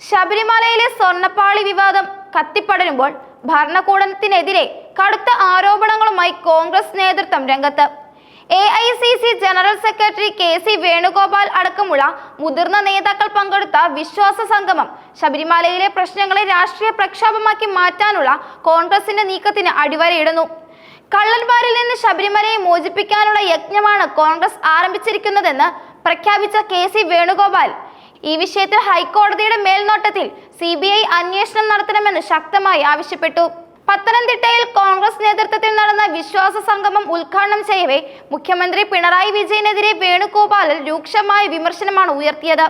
ശബരിമലയിലെ സ്വർണപ്പാളി വിവാദം കത്തിപ്പടരുമ്പോൾ ഭരണകൂടത്തിനെതിരെ കടുത്ത ആരോപണങ്ങളുമായി കോൺഗ്രസ് നേതൃത്വം രംഗത്ത്. A I C C general secretary K C Venugopal അടക്കമുള്ള മുതിർന്ന നേതാക്കൾ പങ്കെടുത്ത വിശ്വാസ സംഗമം ശബരിമലയിലെ പ്രശ്നങ്ങളെ രാഷ്ട്രീയ പ്രക്ഷോഭമാക്കി മാറ്റാനുള്ള കോൺഗ്രസിന്റെ നീക്കത്തിന് അടിവരയിടുന്നു. കള്ളന്മാരിൽ നിന്ന് ശബരിമലയെ മോചിപ്പിക്കാനുള്ള യജ്ഞമാണ് കോൺഗ്രസ് ആരംഭിച്ചിരിക്കുന്നതെന്ന് പ്രഖ്യാപിച്ച കെ സി വേണുഗോപാൽ ഈ വിഷയത്തിൽ ഹൈക്കോടതിയുടെ മേൽനോട്ടത്തിൽ സി ബി ഐ അന്വേഷണം നടത്തണമെന്ന് ശക്തമായി ആവശ്യപ്പെട്ടു. പത്തനംതിട്ടയിൽ കോൺഗ്രസ് നേതൃത്വത്തിൽ നടന്ന വിശ്വാസ സംഗമം ഉദ്ഘാടനം ചെയ്യവേ മുഖ്യമന്ത്രി പിണറായി വിജയനെതിരെ വേണുഗോപാലൻ രൂക്ഷമായ വിമർശനമാണ് ഉയർത്തിയത്.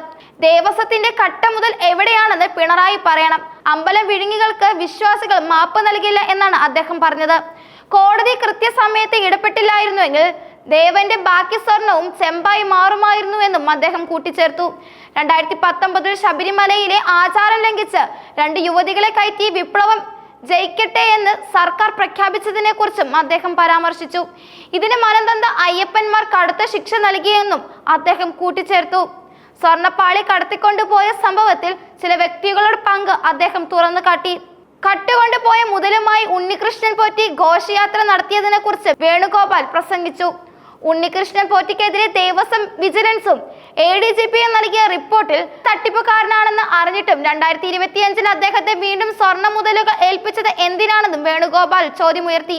ദേവസ്വത്തിന്റെ കട്ട മുതൽ എവിടെയാണെന്ന് പിണറായി പറയണം. അമ്പലം വിഴുങ്ങികൾക്ക് വിശ്വാസികൾ മാപ്പ് നൽകില്ല എന്നാണ് അദ്ദേഹം പറഞ്ഞത്. കോടതി കൃത്യസമയത്ത് ഇടപെട്ടില്ലായിരുന്നുവെങ്കിൽ ദേവന്റെ ബാക്കി സ്വർണവും ചെമ്പായി മാറുമായിരുന്നുവെന്നും അദ്ദേഹം കൂട്ടിച്ചേർത്തു. രണ്ടായിരത്തി പത്തൊമ്പതിൽ ശബരിമലയിലെ ആചാരം ലംഘിച്ച് രണ്ട് യുവതികളെ കയറ്റി വിപ്ലവം ജയിക്കട്ടെ എന്ന് സർക്കാർ പ്രഖ്യാപിച്ചതിനെ കുറിച്ചും അദ്ദേഹം പരാമർശിച്ചു. ഇതിന് മനംതന്ത അയ്യപ്പന്മാർ കടുത്ത ശിക്ഷ നൽകിയെന്നും അദ്ദേഹം കൂട്ടിച്ചേർത്തു. സ്വർണപ്പാളി കടത്തിക്കൊണ്ടുപോയ സംഭവത്തിൽ ചില വ്യക്തികളുടെ പങ്ക് അദ്ദേഹം തുറന്നു കാട്ടി. കട്ടുകൊണ്ടുപോയ മുതലുമായി ഉണ്ണികൃഷ്ണൻ പോറ്റി ഘോഷയാത്ര നടത്തിയതിനെ കുറിച്ച് വേണുഗോപാൽ പ്രസംഗിച്ചു. ഉണ്ണികൃഷ്ണൻ പോറ്റിക്കെതിരെ ദേവസ്വം വിജിലൻസും എ ഡി ജി പിയും നൽകിയ റിപ്പോർട്ടിൽ തട്ടിപ്പുകാരനാണെന്ന് അറിഞ്ഞിട്ടും രണ്ടായിരത്തി ഇരുപത്തിയഞ്ചിൽ അദ്ദേഹത്തെ വീണ്ടും സ്വർണ മുതലുകൾ ഏൽപ്പിച്ചത് എന്തിനാണെന്നും വേണുഗോപാൽ ചോദ്യമുയർത്തി.